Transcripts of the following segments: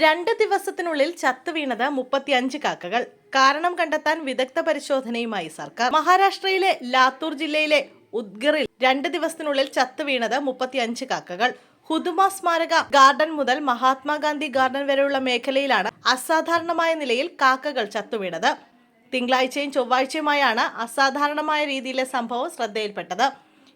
രണ്ട് ദിവസത്തിനുള്ളിൽ ചത്തുവീണത് മുപ്പത്തിയഞ്ച് കാക്കകൾ. കാരണം കണ്ടെത്താൻ വിദഗ്ധ പരിശോധനയുമായി സർക്കാർ. മഹാരാഷ്ട്രയിലെ ലാത്തൂർ ജില്ലയിലെ ഉദ്ഗറിൽ രണ്ട് ദിവസത്തിനുള്ളിൽ ചത്തുവീണത് മുപ്പത്തിയഞ്ച് കാക്കകൾ. ഹുദുമ സ്മാരക ഗാർഡൻ മുതൽ മഹാത്മാഗാന്ധി ഗാർഡൻ വരെയുള്ള മേഖലയിലാണ് അസാധാരണമായ നിലയിൽ കാക്കകൾ ചത്തുവീണത് തിങ്കളാഴ്ചയും ചൊവ്വാഴ്ചയുമായാണ് അസാധാരണമായ രീതിയിലെ സംഭവം ശ്രദ്ധയിൽപ്പെട്ടത്.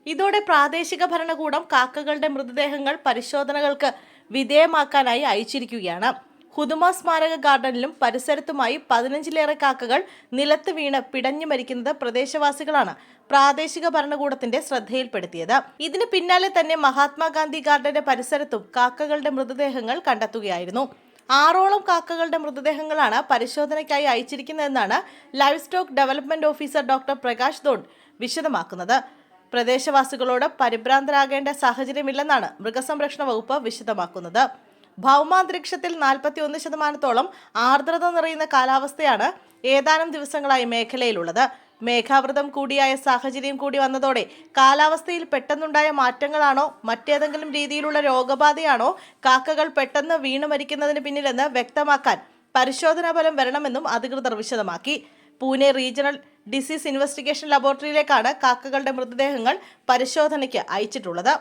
ഇതോടെ പ്രാദേശിക ഭരണകൂടം കാക്കകളുടെ മൃതദേഹങ്ങൾ പരിശോധനകൾക്ക് വിധേയമാക്കാനായി അയച്ചിരിക്കുകയാണ്. ഹുദുമ സ്മാരക ഗാർഡനിലും പരിസരത്തുമായി പതിനഞ്ചിലേറെ കാക്കകൾ നിലത്ത് വീണ് പിടഞ്ഞു മരിക്കുന്നത് പ്രദേശവാസികളാണ് പ്രാദേശിക ഭരണകൂടത്തിന്റെ ശ്രദ്ധയിൽപ്പെടുത്തിയത്. ഇതിന് പിന്നാലെ തന്നെ മഹാത്മാഗാന്ധി ഗാർഡന്റെ പരിസരത്തും കാക്കകളുടെ മൃതദേഹങ്ങൾ കണ്ടെത്തുകയായിരുന്നു. ആറോളം കാക്കകളുടെ മൃതദേഹങ്ങളാണ് പരിശോധനയ്ക്കായി അയച്ചിരിക്കുന്നതെന്നാണ് life stock development officer doctor Prakash don't വിശദമാക്കുന്നത്. പ്രദേശവാസികളോട് പരിഭ്രാന്തരാകേണ്ട സാഹചര്യമില്ലെന്നാണ് മൃഗസംരക്ഷണ വകുപ്പ് വിശദമാക്കുന്നത്. ഭൗമാന്തരീക്ഷത്തിൽ നാൽപ്പത്തി ഒന്ന് ശതമാനത്തോളം ആർദ്രത നിറയുന്ന കാലാവസ്ഥയാണ് ഏതാനും ദിവസങ്ങളായി മേഖലയിലുള്ളത്. മേഘാവൃതം കൂടിയായ സാഹചര്യം കൂടി വന്നതോടെ കാലാവസ്ഥയിൽ പെട്ടെന്നുണ്ടായ മാറ്റങ്ങളാണോ മറ്റേതെങ്കിലും രീതിയിലുള്ള രോഗബാധയാണോ കാക്കകൾ പെട്ടെന്ന് വീണു മരിക്കുന്നതിന് പിന്നിലെന്ന് വ്യക്തമാക്കാൻ പരിശോധനാ ഫലം വരണമെന്നും അധികൃതർ വിശദമാക്കി. പൂനെ റീജിയണൽ ഡിസീസ് ഇൻവെസ്റ്റിഗേഷൻ ലബോറട്ടറിയിലേക്കാണ് കാക്കകളുടെ മൃതദേഹങ്ങൾ പരിശോധനയ്ക്ക് അയച്ചിട്ടുള്ളത്.